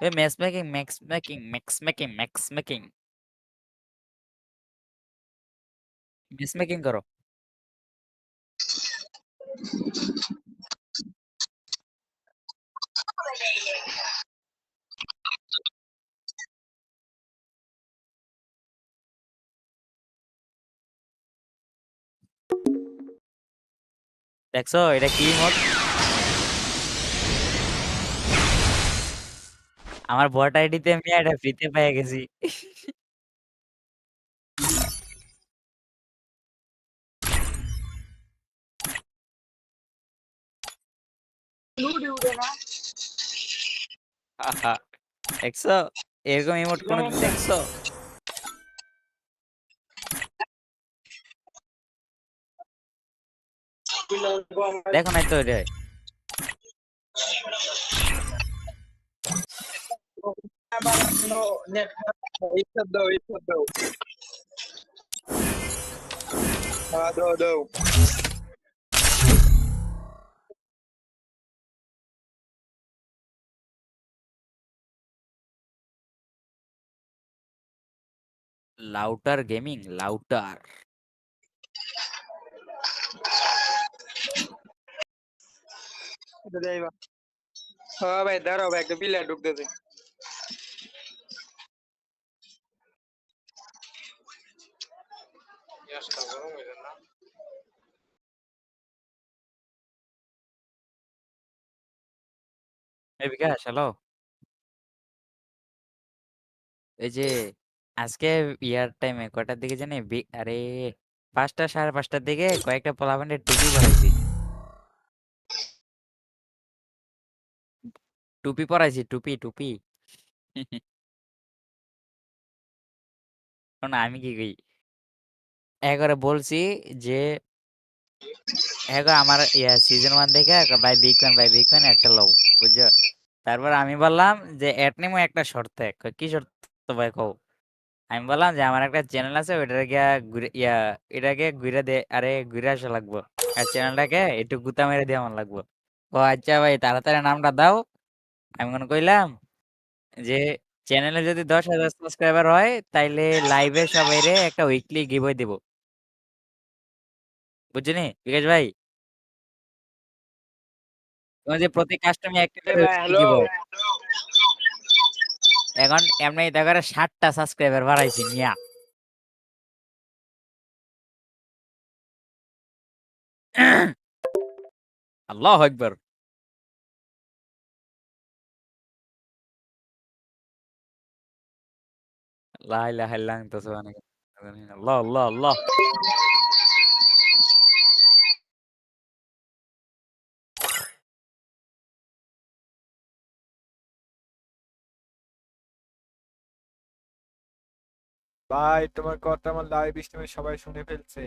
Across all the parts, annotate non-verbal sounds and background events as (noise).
এ match making max making max making max making match making করো দেখছ এটা কি মোড আমার বট আইডিতে আমি এটা ফ্রিতে পেয়ে গেছি। (laughs) দেখছ এরকম ইমোট কোনোদিন দেখছ? দেখো নাই তো লাউটার গেমিং লাউটার হ্যাঁ ভাই দাঁড়াও ভাই একটা বিলে ঢুকতেছে হ্যালো এই যে আজকে ইয়ার টাইমে দিকে জানি? আরে, পাঁচটা, সাড়ে পাঁচটার দিকে কয়েকটা পোলাপানের টুপি টুপি পরাইছি, টুপি টুপি। (laughs) শোনো, আমি কি কই একবারে বলছি যে একবার আমার ইয়া সিজন ওয়ান দেখে ভাই বিগ ফ্যান ভাই বিগ ফ্যান একটা লও। বুঝছ? তারপর আমি বললাম যে এট নেমো একটা শর্তে কি শর্ত ভাই কও? আমি বললাম যে, আমার একটা চ্যানেল আছে, ওইটাকে গিয়া ইয়া, এটাকে ঘুরে দে, আরে ঘুরে আসা লাগবো। আর চ্যানেলটাকে একটু গুতা মেরে দিয়ে আমার লাগবো। ও আচ্ছা ভাই, তাড়াতাড়ি নামটা দাও। আমি মনে কইলাম যে চ্যানেলে যদি দশ হাজার সাবস্ক্রাইবার হয়, তাইলে লাইভে সবাইরে একটা উইকলি গিভওয়ে দিব। বুঝছিনি বিকাশ ভাই? তোমার যে প্রতি কাস্টমে একটা করে giveaway। এখন এমনি দেখা গেলো ষাটটা সাবস্ক্রাইবার বাড়াইছি মিয়া আল্লাহ একবার লা ইলাহা ইল্লা আনতা সুবহানাকা আল্লাহ আল্লাহ আল্লাহ ভাই তোমার কথা আমার লাইভ স্ট্রিমে সবাই শুনে ফেলছে।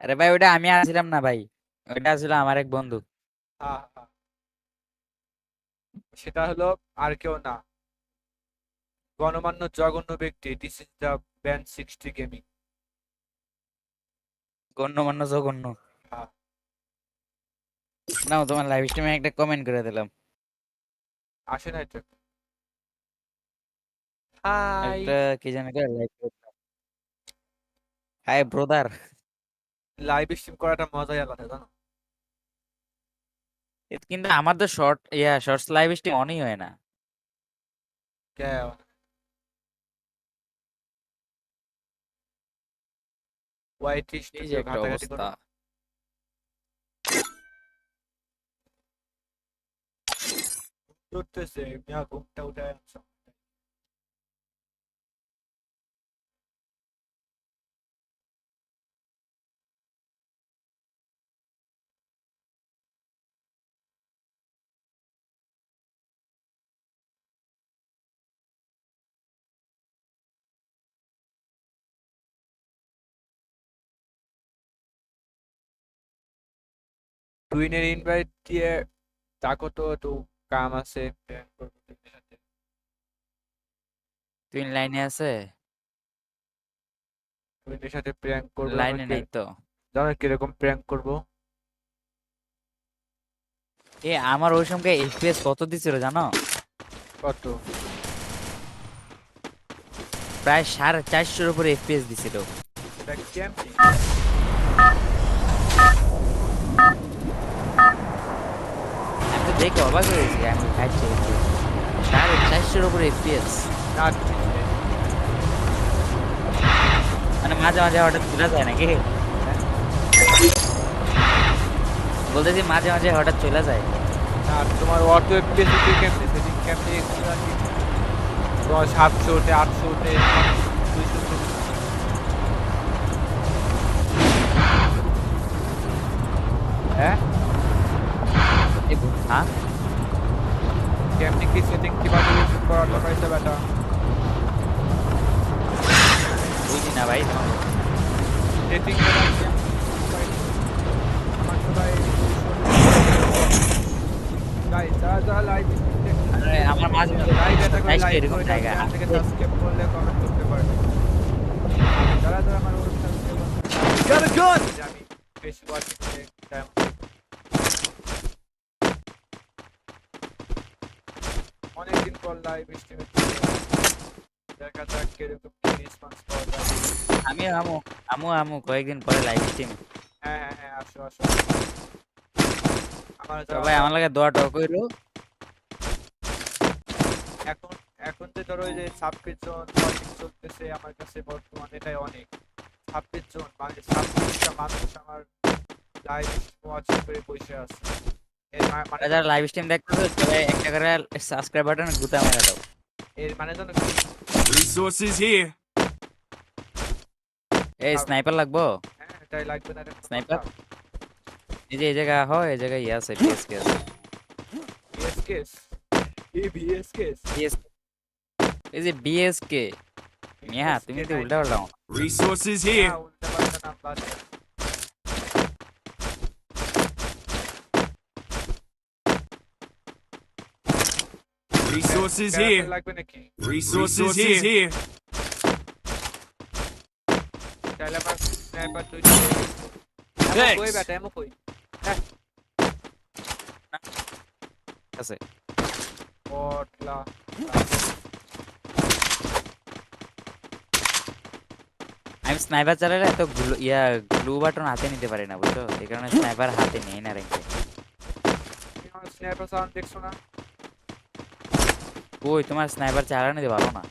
আরে ভাই ওটা আমি আসছিলাম না ভাই। ওটা আসলে আমার এক বন্ধু। সেটা হলো আর কেউ না। গণমান্য জঘন্য ব্যক্তি this is the band sixty gaming গণ্যমান্য জঘন্য। হ্যাঁ। নাও তোমার লাইভ স্ট্রিমে একটা কমেন্ট করে দিলাম। আসে না এটা। হাই একটা কি জানি করে live hi brother live stream করাটা মজাই আলাদা জানো? কিন্তু আমার তো short yeah shorts live stream অনই হয় না। কে এই যে একটা অবস্থা। করো। মিয়া ঘুমটা উঠে আনছো। টুইনের ইনভাইট দিয়ে তাকে তো একটু কাম আছে। তুই লাইনে আছে? টুইনের সাথে প্র্যাঙ্ক করব লাইনে নাই তো। জানো কীরকম প্র্যাঙ্ক করব? এ আমার ওই সময় এফপিএস কত দিছিল জানো? কত? প্রায় সাড়ে চারশোর উপরে এফপিএস দিছিল এটা ক্যাম্পিং আমি তো দেখে অবাক হয়ে গেছি আমি খাইছি সাড়ে চারশোর উপরে এফপিএস মানে মাঝে মাঝে হঠাৎ চলে যায় নাকি? বলতেছি মাঝে মাঝে হঠাৎ চলে যায়। না তোমার অটো এফপিএস উঠে কেমনি? সেদিন কেমনি একটু আর কি তোমার সাতশো ওঠে আটশো ওঠে দুইশো কি সেটিং কীভাবে করাটা পাইছে বেটা? বুঝি না ভাই। সেটিং আমার মাঝে এরকম জায়গা। সাবস্ক্রাইব করলে কমেন্ট করতে পারবে। যারা যারা আমার সাবস্ক্রাইব Got a gun! আমি বেশি ওয়াচিং করে টাইম আমি আমু আমু আমু, কয়েকদিন পরে লাইভ স্ট্রিম হ্যাঁ হ্যাঁ আসো আসো আমার সবাই আমার লাগে দোয়া টক কইরো। এখন এখন তো ধরো ওই যে ছাব্বিশ জন ওয়াচিং চলতেছে আমার কাছে বর্তমানে এটাই অনেক। ছাব্বিশ জন মানে ছাব্বিশটা মানুষ আমার লাইভ ওয়াচিং করে বসে আছে। যারা লাইভ স্ট্রিম দেখতেছো সবাই একটা করে সাবস্ক্রাইব বাটন গুতা মেরে দাও এর মানে জানো কি? Resources here. এই স্নাইপার লাগবো হ্যাঁ এটাই লাগবে না রে কোনো Sniper? কথা। এই যে এই জায়গা হয় এই জায়গায় ইয়ে আছে পিএসকে আছে BS কেস এই BS কেস PS এই যে বিএসকে মিয়া তুমি তো উল্টা উল্টা Resources here. হ্যাঁ উল্টা পাল্টা নাম Resources Character here. লাগবে নাকি Resources here. তাহলে আমার স্নাইপার দুইটা হয়ে গেছে এমন Thanks. কই বেটা এমন কই আছে পটলা আমি স্নাইপার চালালে এত গ্লু ইয়া গ্লু বাটন হাতে নিতে পারি না বুঝছ এই কারণে স্নাইপার হাতে নেই না রেখে তুমি আমার স্নাইপার সাউন্ড দেখছ না কই তোমার স্নাইপার চালানো নিতে পারো না।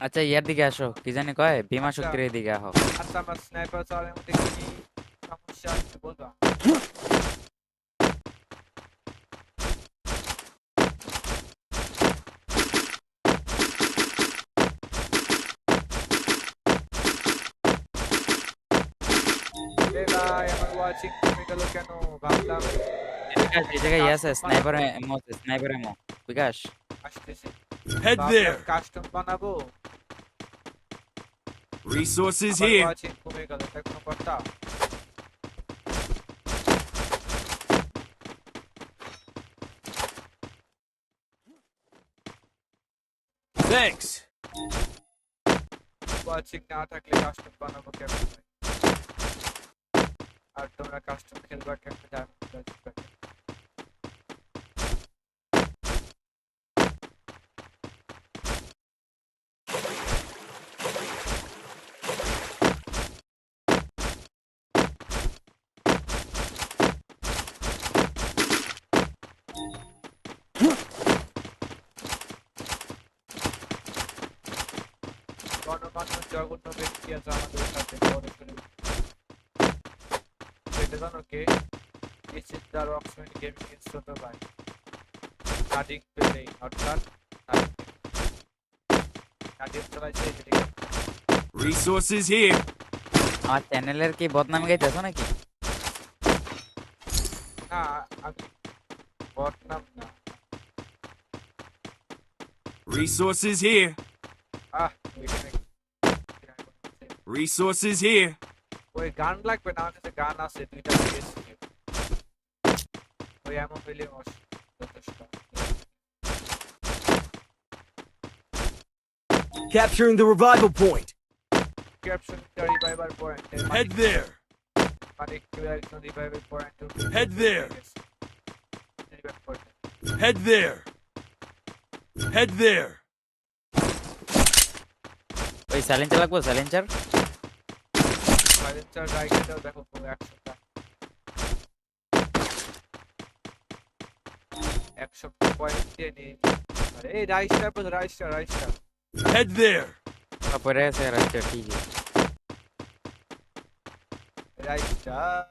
আচ্ছা ইয়ার দিকে আসো কি জানি কয় বিমা আচ্ছা। শক্তির দিকে আহ। আচ্ছা আমার স্নাইপার চালানোর মধ্যে কি সমস্যা আছে বলবা এ ভাই আমার ওয়াচিং কমে গেল কেন ভাবলাম বিকাশ এই জায়গায় ইয়ে আছে স্নাইপার এমো আছে স্নাইপার এমো বিকাশ আসতেছে Head there. কাস্টম বানাবো Resources আমার here. ওয়াচিং কমে গেল এটা কোনো কথা Thanks. ওয়াচিং না থাকলে কাস্টম বানাবো কেমন আর তোমরা কাস্টম খেলবা কেমন ডায়মন্ড গণমান্য জঘন্য ব্যক্তি আছে আমাদের সাথে বড় করে এটা জানো কে This is the Rocksmith Gaming in ছোট ভাই নাডিং প্লে অর্থাৎ নাডিং চালাইছে এদিকে Resources here. আমার চ্যানেলের কি বদনাম গাইতেছো নাকি না আমি বট নাম না Resources here. আহ এখানে Resources here. ওই গান লাগবে না আমার কাছে গান আছে দুইটা পেয়েছি ওই এমন পেলে যথেষ্ট Capturing the revival point. Caption revival point Head there. মানে কেউ একজন রিভাইভের পয়েন্ট Head there. রিভাইভ করতে Head there. Head there. ওই সাইলেন্সার লাগবো সাইলেন্সার সাইলেন্সার রাইডারটাও দেখো পুরো একশোটা একশো পয়েন্ট দিয়ে নিয়ে নিই। আরে এই রাইসটা বল রাইসটা রাইসটা Head there. পরে আছে রাস্তা ঠিক আছে রাইসটার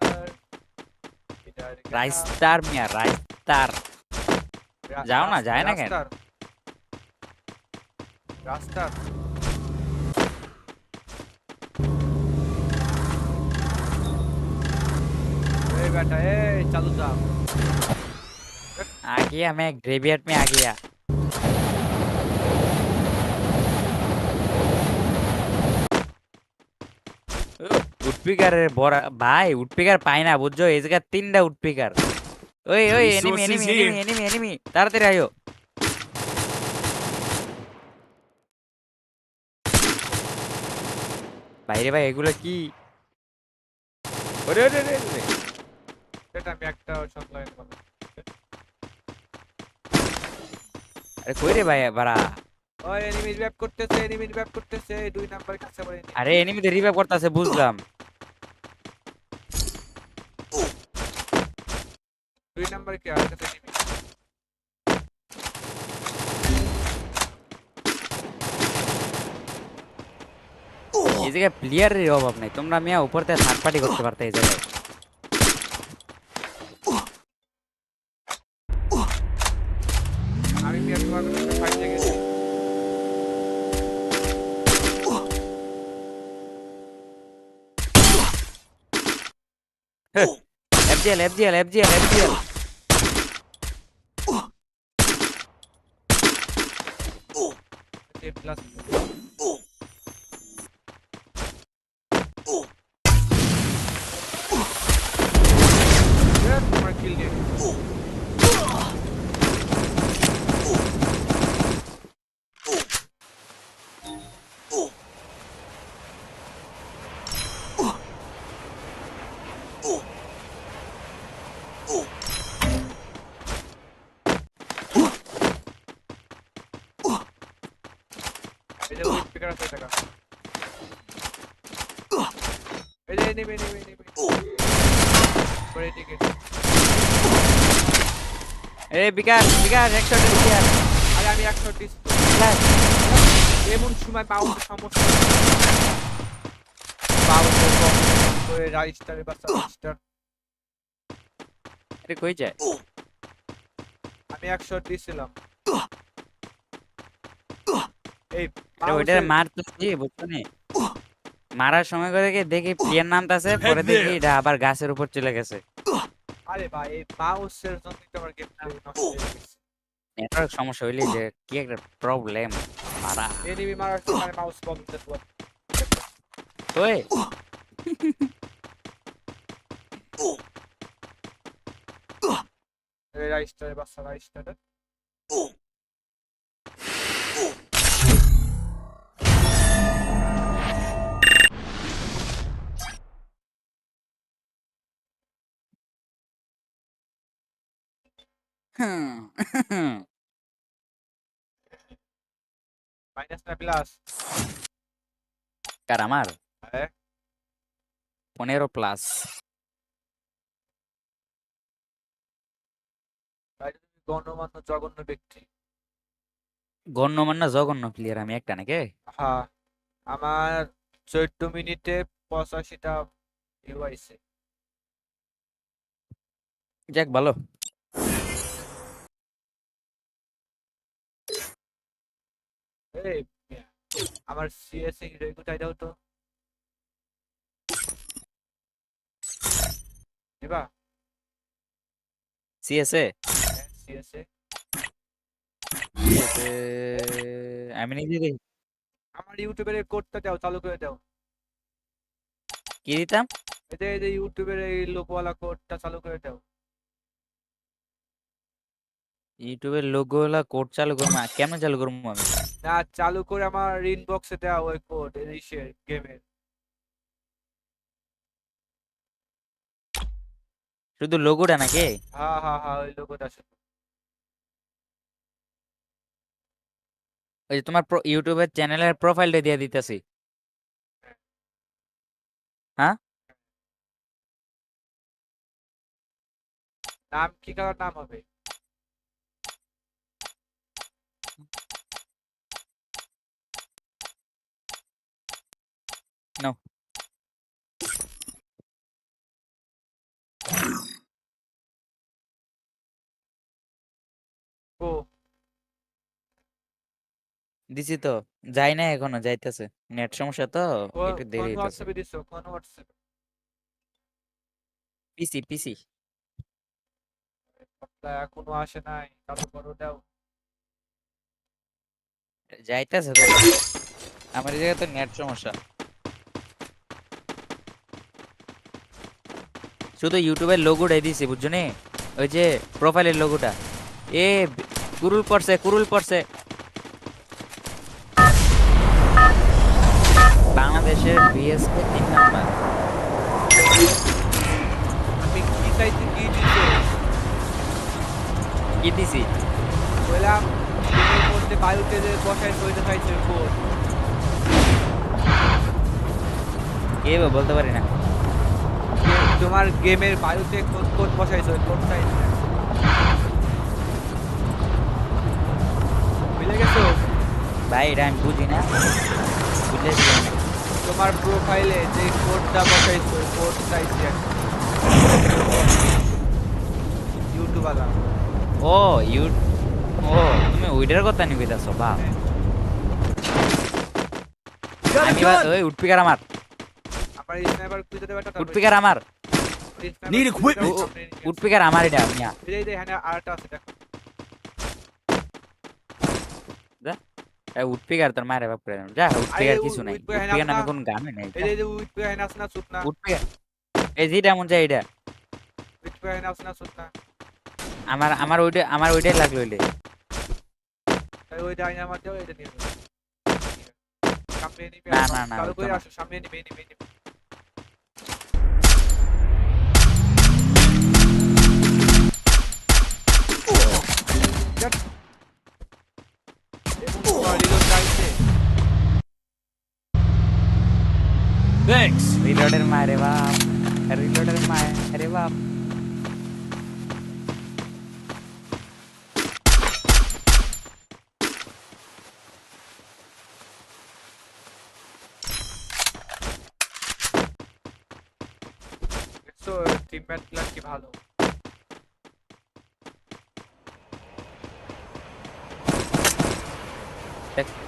রাইস্টার মিয়া রাইস্টার যাও না, যায় না কেন? রাস্তার এই বেটা এই চালু যা आ गया मैं ग्रेवियर्ड में आ गया উডপিকারের বড় ভাই উডপিকার পাই না বুঝছো এই জায়গায় তিনটা উডপিকার ওই ওই enemy Resources enemy here. Enemy enemy enemy তাড়াতাড়ি আয়ো বাইরে ভাই এগুলো কি ওরে ওরে ওরে আমি একটা বললাম আরে কই রে ভাই বাড়া ওই এনিমি রিভাইভ করতেছে এনিমি রিভাইভ করতেছে দুই নাম্বার কাছে enemy। আরে এনিমিতে রিভাইভ করতেছে বুঝলাম। দুই নাম্বার কি আর কাছে এনিমি এই জায়গায় প্লেয়ারের অভাব নাই তোমরা মিয়া উপর থেকে থার্ড পার্টি করতে পারতে এই জায়গায়। FGL FGL FGL FGL A plus তোমার পরে টিকেট এ বিকাশ বিকাশ আরে আমি একশো ডিস এমন সময় সমস্যা করে রাইস্টারে বা সাবস্টার। আরে কই যায়? আমি একশো দিছিলাম এই আরে ওইটা mouse-এর- মারতেছি বুঝছ নি? মারার সময় করে দেখি পিয়ার নামতাছে পরে দেখি এটা আবার গাছের উপর চলে গেছে। আরে ভাই এই মাউসের জন্য তো আমার গেম নষ্ট হয়ে গেছে। নেটওয়ার্ক সমস্যা হইলে যে কি একটা প্রবলেম মারা। এনিমি মারার সময় মাউস প্রবলেম দেখো ওই। রাইস্টারে বাসা রাইস্টারে মাইনাস না প্লাস কার আমার পনেরো প্লাস গণ্যমান্য জঘন্য ব্যক্তি গণ্যমান্য জঘন্য প্লেয়ার আমি একটা নাকি? হ্যাঁ আমার চোদ্দ মিনিটে পঁচাশিটা ভিউ আইছে। যাক ভালো। এই আমার সিএসএ রেগুটাই দাও তো। এবা সিএসএ সিএসএ আমি নিজে দেখি। আমার ইউটিউবের কোডটা দাও চালু করে দাও। কি দিতাম? এই যে এই যে ইউটিউবের এই লোকওয়ালা কোডটা চালু করে দাও। ইউটিউবের লোগো গুলা কোড চালু করব কেমন চালু করব আমি? না চালু করে আমার ইনবক্সে দাও ওই কোড এই গেমের শুধু লোগোটা নাকি? হ্যাঁ হ্যাঁ হ্যাঁ ওই লোগোটা শুধু ওই যে তোমার ইউটিউবের চ্যানেলের প্রোফাইলটা দিয়ে দিতেছি। নাম কি কালার নাম হবে No. ও দিছি তো যাই না এখনও যাইতেছে। নেট সমস্যা তো একটু দেরি হইতেছে। হোয়াটসঅ্যাপে দিছো? কোন হোয়াটসঅ্যাপ? পিসি পিসি। এখনও আসে নাই চালু করো দাও যাইতেছে তো। আমার এই জায়গায় তো নেট সমস্যা। শুধু ইউটিউবের লোগোটাই দিছি বুঝছ নি? ওই যে প্রোফাইলের লোগোটা এ কুরুল পড়ছে কুরুল পড়ছে। বাংলাদেশের বিএসকে তিন নাম্বার। আমি কি চাইছি কি দিছো? কি দিছি? বললাম গেমের বায়ুতে যে বসায় সইতে চাইছে কোড কে বলতে পারি না। তোমার গেমের বায়ুতে কোড কোড বসাইছো? কোড চাইছে বুঝলে গেছো? ভাই এটা আমি বুঝি না। বুঝলেছি আমি। তোমার প্রোফাইলে যে কোডটা বসাইছো কোড চাইছি ইউটিউব আলা ও ইউ ও তুমি ওইটার কথা নিবি দাসো বা আমি বা- gun! ওই উঠপিকার আমার। আমার স্নাইপার খুঁজে দেবে উঠপিকার আমার। Need equipment. উঠপিকার আমার এটা মিয়া এই যে এখানে আরেকটা আছে দেখো। এই উঠপিকার তোর মায়ের বাপ করে যা উঠপিকার আরে, কিছু নাই। হ্যাঁ, উঠপিকার নামে কোন গানই নাই এই যে- যে পেয়ে আছে না সুত না উঠপিকার এই যেটা মন চাই এটা পেয়ে আছে না সুত না আমার আমার ওইটা আমার ওইটাই লাগল হইলে। তাই ওই ডাইনার মধ্যে এটা নিয়ে না, না, না, ওইটা সামনে নিবে নিবে নিবে। Thanks. রিলোডের মায়ের বাপ রিলোডের মায়ের বাপ দেখছ টিমমেটগুলা কি ভালো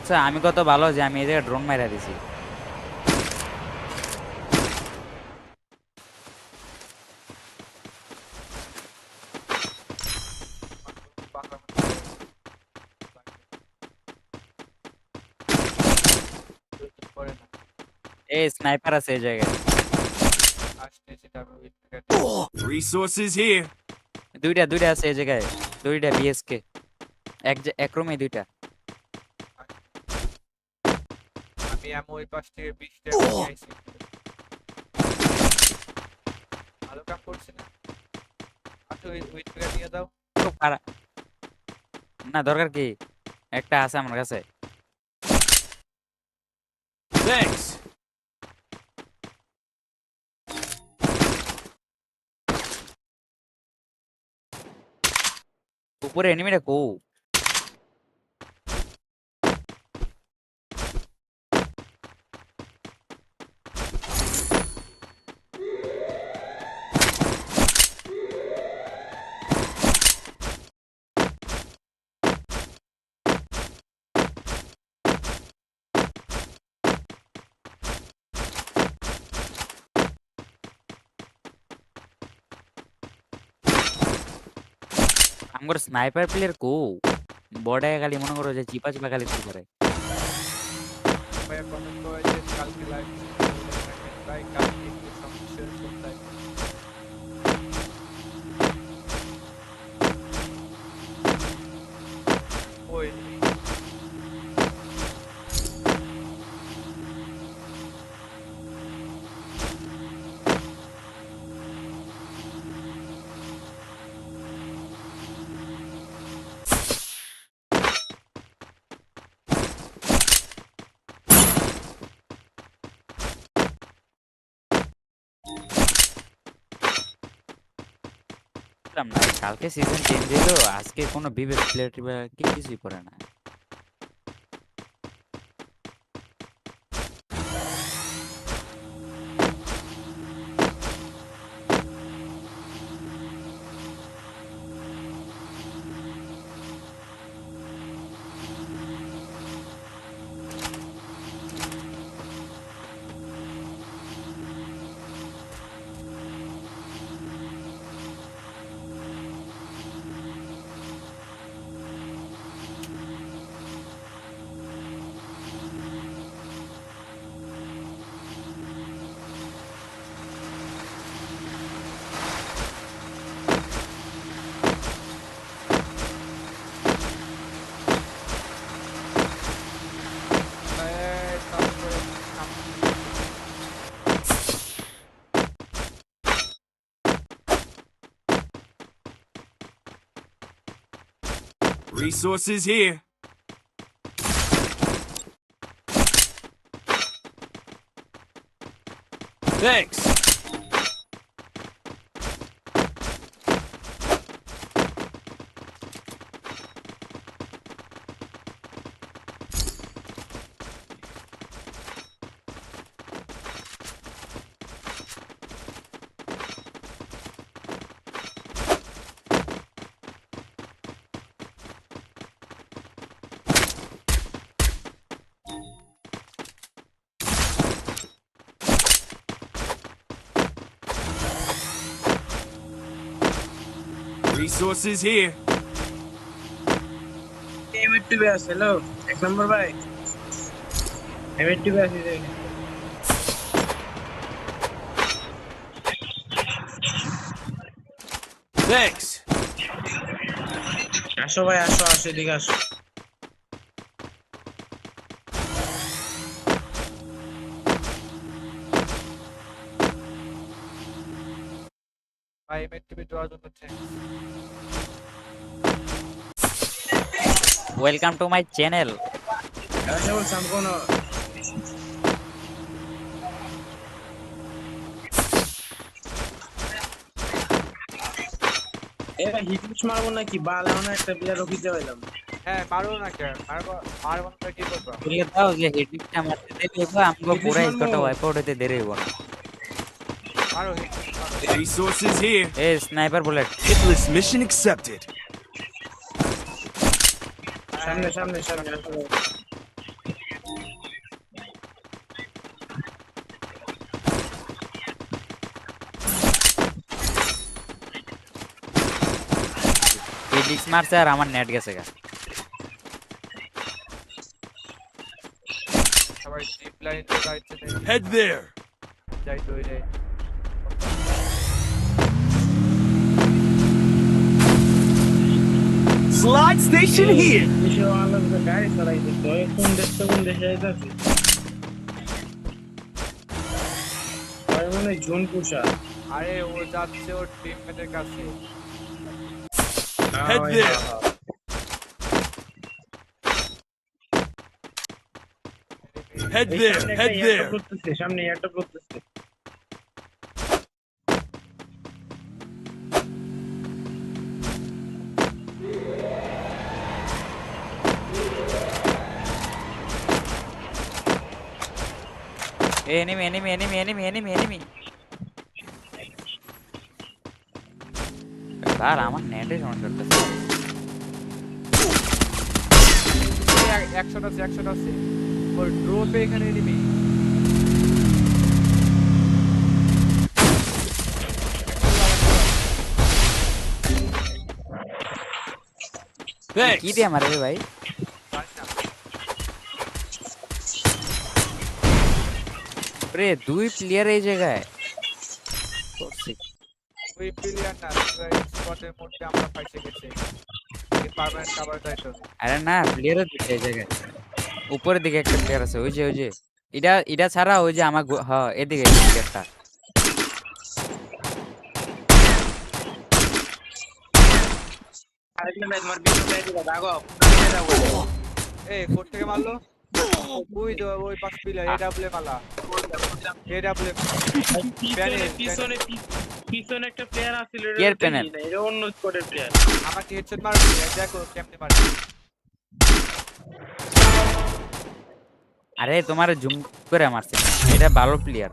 দেখছ আমি কত ভালো যে আমি এই জায়গায় ড্রোন মাইরা দিছি। এই স্নাইপার আছে এই জায়গায় Resources here. দুইটা দুইটা আছে এই জায়গায় দুইটা বিএসকে এক এক রুমে দুইটা আমি আমি ওই পাশ থেকে বিশ টাকা নিয়ে আইছি। ভালো কাম করছি না। আচ্ছা ওই উইথ পেয়ে নিয়ে দাও খুব খারাপ। না দরকার কি? একটা আছে আমার কাছে। Thanks. উপরে এনিমিটা কো? আমার স্নাইপার প্লেয়ার কো বড়ায় খালি মনে করো যে চিপা চিপা খালি করে বুঝলাম না। কালকে সিজন চেঞ্জ হইল আজকে কোনো বিবেক প্লেয়ার কিছুই করে না। Resources here. Thanks. Resources here. এমএর টিভি আছে হ্যালো এক নম্বর ভাই এমএর টিভি আছে Thanks. আসো ভাই আসো আসো এদিকে আসো দেওয়ার জন্য। ওয়েলকাম টু মাই চ্যানেল এবার মারবো নাকি? এমন একটা প্লেয়ার রকিতে হইলাম। হ্যাঁ না কে মারবো মারবো না কি করব? বলে দাও যে হেডিংটা মারতে দেরি হইব আমগো পুরা ওয়াইপ আউট দেরি হইব না। মারো। Resources here. A sniper bullet Hitless mission accepted. সামনে সামনে সামনে হেডিক্স মারছে আর আমার নেট গেছে গা Head there. যাই তো যাই কোন দেশে যাইতাছে আর মানে জুন কুষা আরে ও যাচ্ছে ওর টিমমেটের কাছে Head there. Head there. সামনে Head একটা there. সামনে একটা করতেছে enemy enemy enemy enemy enemy enemy আর আমার নেটে সমস্যা করতেছে একশো আছে একশো আছে ওর ড্রপে এখানে নিবি Thanks. কি দিয়ে মারবে ভাই রে দুই প্লেয়ার এই জায়গায়। করছি। ওই প্লেয়ার না স্পটের মধ্যে আমরা ফাইসে গেছি। পারমানেন্ট কাভার দায়িত্ব আরে না প্লেয়ারও দুটো এই জায়গায়। উপরের দিকে একটা প্লেয়ার আছে ওই যে ওই যে। এটা এটা ছাড়া ওই যে আমার হ্যাঁ এদিকে প্লেয়ারটা আরেকটা দাগো। এই কোথা থেকে মারলো? ওই ওই পাশ প্লেয়ার এডাব্লিউ মালা পিছনে পিছনে একটা প্লেয়ার আছিল এর panel? এটা অন্য স্কোয়াডের প্লেয়ার আমাকে হেডশট মারবে? দেখো কেমনে মারবে? আরে তোমার জুম করে মারছে। এটা ভালো প্লেয়ার